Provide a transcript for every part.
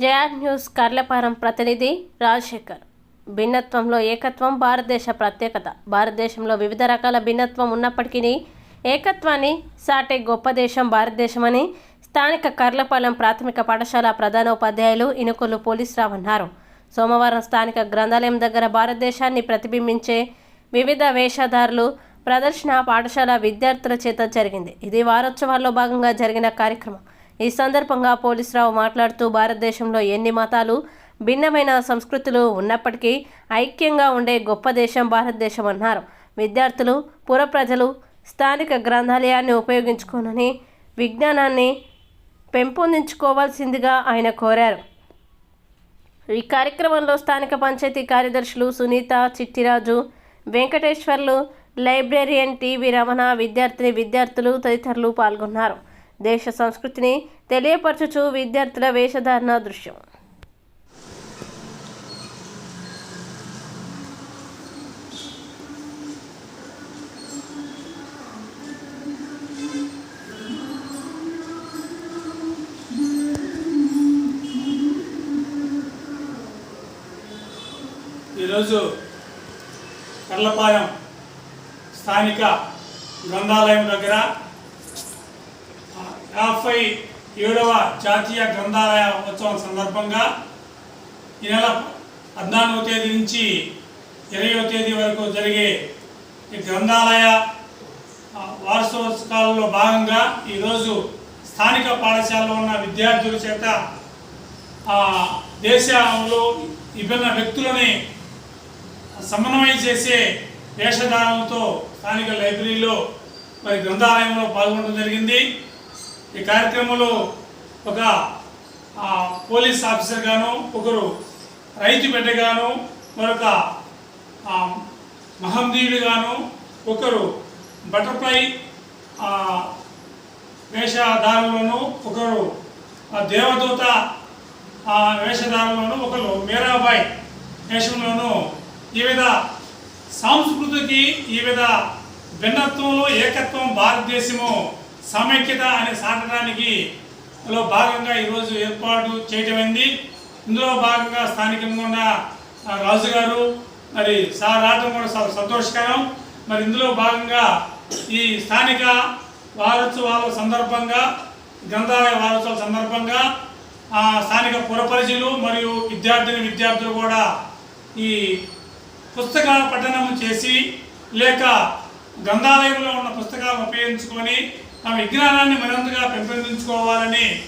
జయా news కర్లపారం ప్రతినిధి రాజశేఖర్. భిన్నత్వంలో ఏకత్వం భారతదేశ ప్రత్యేకత. భారతదేశంలో వివిధ రకాల భిన్నత్వం ఉన్నప్పటికీ ఏకత్వాన్ని సాటే గొప్ప దేశం భారతదేశమని స్థానిక కర్లపాలెం ప్రాథమిక పాఠశాల ప్రధానోపాధ్యాయులు ఇనుకొల్లు పోలీసురావు అన్నారు. సోమవారం స్థానిక గ్రంథాలయం దగ్గర భారతదేశాన్ని ప్రతిబింబించే వివిధ వేషధారులు ప్రదర్శన పాఠశాల విద్యార్థుల చేత జరిగింది. ఇది వారోత్సవాల్లో భాగంగా జరిగిన కార్యక్రమం. ఈ సందర్భంగా పోలీసురావు మాట్లాడుతూ భారతదేశంలో ఎన్ని మతాలు భిన్నమైన సంస్కృతులు ఉన్నప్పటికీ ఐక్యంగా ఉండే గొప్ప దేశం భారతదేశం అన్నారు. విద్యార్థులు పుర ప్రజలు స్థానిక గ్రంథాలయాన్ని ఉపయోగించుకోనని విజ్ఞానాన్ని పెంపొందించుకోవాల్సిందిగా ఆయన కోరారు. ఈ కార్యక్రమంలో స్థానిక పంచాయతీ కార్యదర్శులు సునీత చిట్టిరాజు వెంకటేశ్వర్లు లైబ్రేరియన్ టీవీ రమణ విద్యార్థిని విద్యార్థులు తదితరులు పాల్గొన్నారు. దేశ సంస్కృతిని తెలియపరచుచు విద్యార్థుల వేషధారణ దృశ్యం. ఈరోజు కర్లపాలెం స్థానిక గ్రంథాలయం దగ్గర యాభై ఏడవ జాతీయ గ్రంథాలయ ఉత్సవం సందర్భంగా ఈ నెల పద్నాలుగవ తేదీ నుంచి ఇరవయో తేదీ వరకు జరిగే ఈ గ్రంథాలయ ఆ, భాగంగా ఈరోజు స్థానిక పాఠశాలలో ఉన్న విద్యార్థుల చేత దేశంలో విభిన్న వ్యక్తులని సమన్వయం చేసే వేషధారణతో స్థానిక లైబ్రరీలో మరి గ్రంథాలయంలో పాల్గొనడం జరిగింది. ఈ కార్యక్రమంలో ఒక పోలీస్ ఆఫీసర్ గాను ఒకరు రైతు బిడ్డగాను మరొక ఆ, ఒకరు బటర్ఫ్లై వేషధారులను ఒకరు దేవదూత వేషధారులను ఒకరు మీరాబాయి వేషంలోను ఈ విధ సంస్కృతికి ఈ విధ భిన్నత్వంలో ఏకత్వం భారతదేశము సమైక్యత అనే సాటడానికి లో భాగంగా ఈరోజు ఏర్పాటు చేయటమైంది. ఇందులో భాగంగా స్థానికంగా ఉన్న రాజుగారు రాజు గారు మరి సార్ రావడం కూడా చాలా సంతోషకరం. మరి ఇందులో భాగంగా ఈ స్థానిక వారోత్సవాల సందర్భంగా గ్రంథాలయ వారోత్సవాల సందర్భంగా స్థానిక పురపరిచులు మరియు విద్యార్థిని విద్యార్థులు కూడా ఈ పుస్తకాల పఠనం చేసి లేక గ్రంథాలయంలో ఉన్న పుస్తకాలను ఉపయోగించుకొని తమ విజ్ఞానాన్ని మరింతగా పెంపొందించుకోవాలని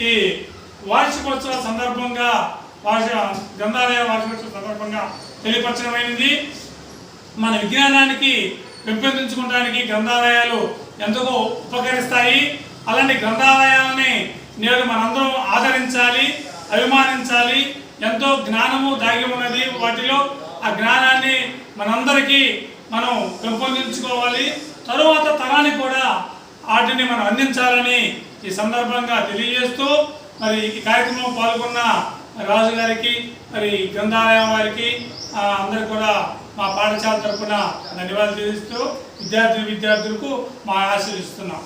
ఈ వార్షికోత్సవ సందర్భంగా వార్ష గ్రంథాలయ వార్షికోత్సవ సందర్భంగా తెలియపరచడమైనది. మన విజ్ఞానానికి పెంపొందించుకోవడానికి గ్రంథాలయాలు ఎంతగో ఉపకరిస్తాయి అలాంటి గ్రంథాలయాలని నేడు మనందరం ఆదరించాలి అభిమానించాలి. ఎంతో జ్ఞానము దాగి ఉన్నది వాటిలో. ఆ జ్ఞానాన్ని మనందరికీ మనం పెంపొందించుకోవాలి. తరువాత తరానికి కూడా వాటిని మనం అందించాలని ఈ సందర్భంగా తెలియజేస్తూ మరి ఈ కార్యక్రమంలో పాల్గొన్న రాజు గారికి మరి గ్రంథాలయం వారికి అందరు కూడా మా పాఠశాల తరఫున ధన్యవాదాలు తెలియజేస్తూ విద్యార్థి విద్యార్థులకు మా ఆశీర్విస్తున్నాం